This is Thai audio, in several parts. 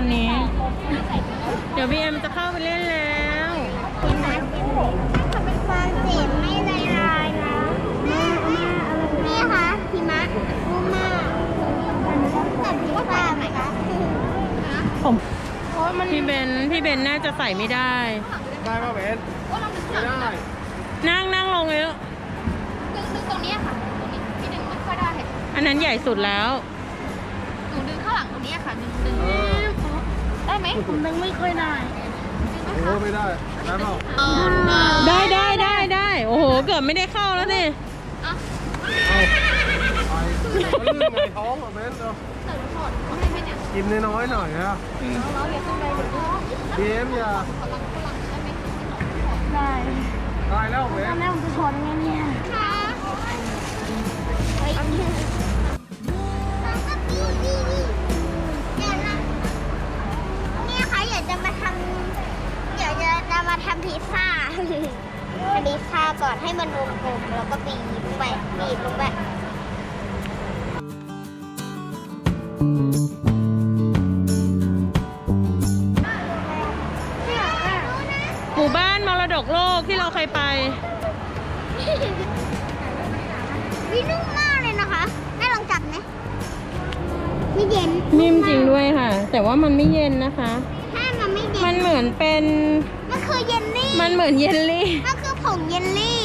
บีเอ็มจะเข้าไปเล่นแล้วหิมะถ้าเป็นความเจ็บไม่ละลายนะแม่แม่นี่ค่ะหิมะนุ่มมากแต่พี่ฟ้าไหมคะผมพี่เบนพี่เบนน่าจะใส่ไม่ได้ ได้ป่ะเบนไม่ได้ นั่งนั่งลงเลยลูกดึงดึงตรงนี้ค่ะตรงนี้ที่ดึงไม่ค่อยได้ อันนั้นใหญ่สุดแล้ว ได้ไหมผมดึงไม่ค่อยได้โอ้ไม่ได้ได้เปล่าได้ได้ได้ได้โอ้โห เกือบไม่ได้เข้าแล้วนี่เอาไปเอาลื่นไงท้องอะเบนเอาเติมถอดให้ไหมเนี่ยกินน้อยๆหน่อยนะเราอย่าขึ้นไปเดี๋ยวบีเอ็มอย่าพลังพลังได้ไหมได้ได้แล้วเบนแม่ผมจะถอดยังไงเนี่ยค่ะเฮ้ยเนี่ย เดี๋ยวจะจะมาทำพิซซ่าทำพิซซ่าก่อนให้มันวงกลมแล้วก็บีบลงไปบีบลงไปหมู่บ้านมรดกโลกที่เราเคยไป วินุ่มมากเลยนะคะแม่ลองจับไหมไม่เย็น นิ่มจริงด้วยค่ะ แต่ว่ามันไม่เย็นนะคะถ้ามันไม่ เย็มันนเหมือนเป็น มันคือเยลลี่ มันเหมือนเยลลี่ มันคือผงเยลลี่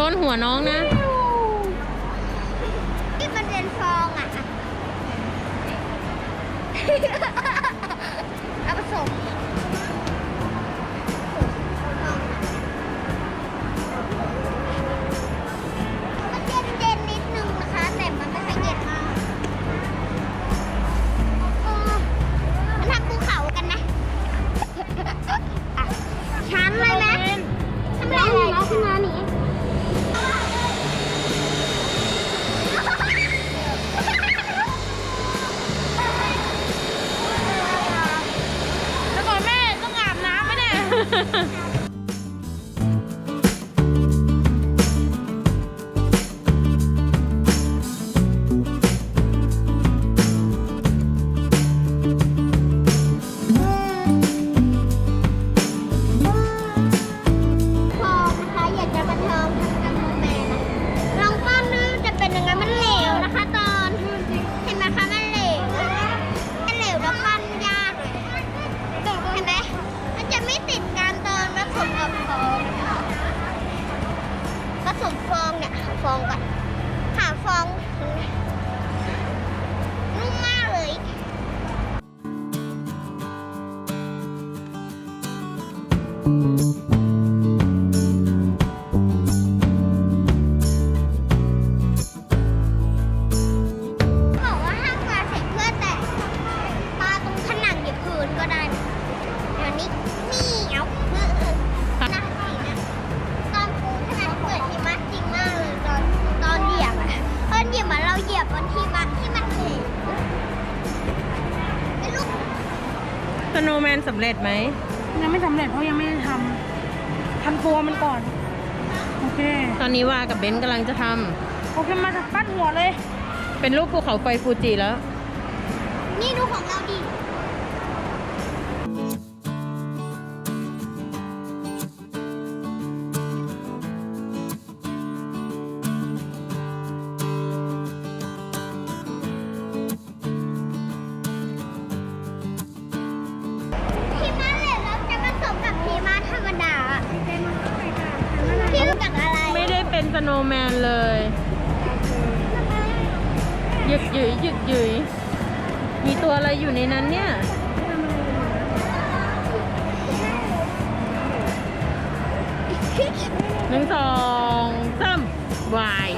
ล้นหัวน้องนะ โนว์แมนสำเร็จไหม ยังไม่สำเร็จเพราะยังไม่ได้ทำทำตัวมันก่อน โอเคตอนนี้ว่ากับเบนซ์กำลังจะทโอเคมาจากปั้นหัวเลยำเป็นรูปภูเขาไฟฟูจิแล้ว นี่ดูของเราดิ โนแมนเลยหยึกหยุยหยึกหยุยมีตัวอะไรอยู่ในนั้นเนี่ย หนึ่งสองสามวาย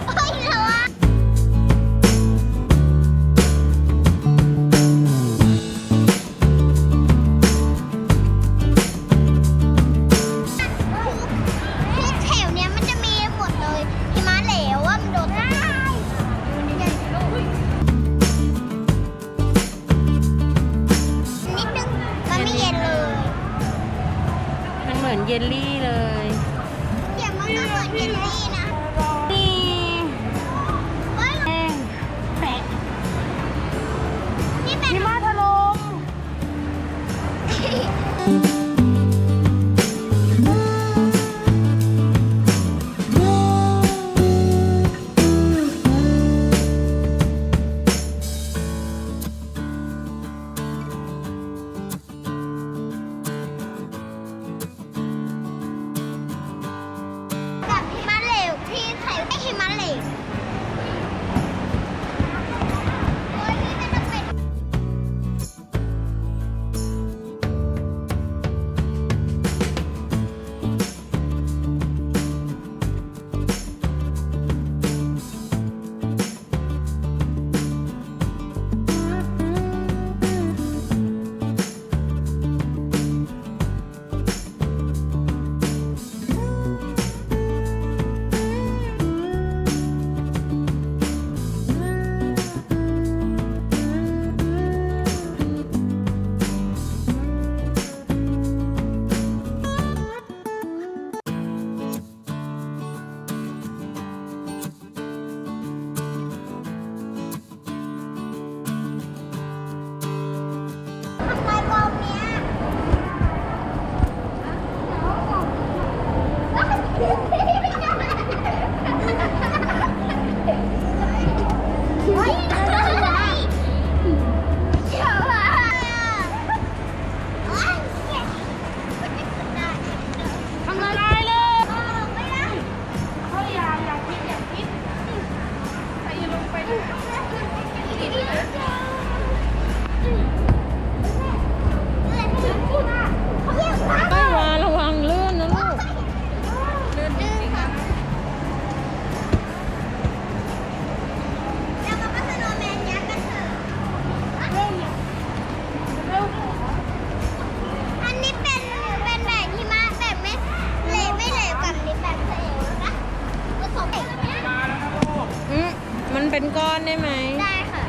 เป็นก้อนได้ไหม ได้ค่ะ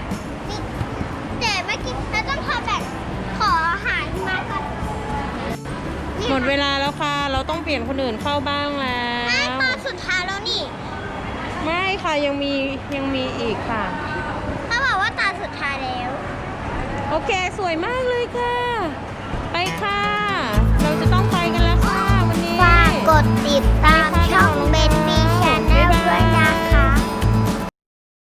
นี่แต่เมื่อกี้เราต้องทำแบบขอหาหิมะก่อนนี่หมดเวลาแล้วค่ะ เราต้องเปลี่ยนคนอื่นเข้าบ้างแล้ไม่ว ตอนสุดท้ายแล้วนี่ไม่ค่ะยังมียังมีอีกค่ะ เขาบอกว่าตาสุดท้ายแล้วโอเคสวยมากเลยค่ะ ไปค่ะ เราจะต้องไปกันแล้วค่ะวันนี้ ฝากกดติดตามช่องเบนบี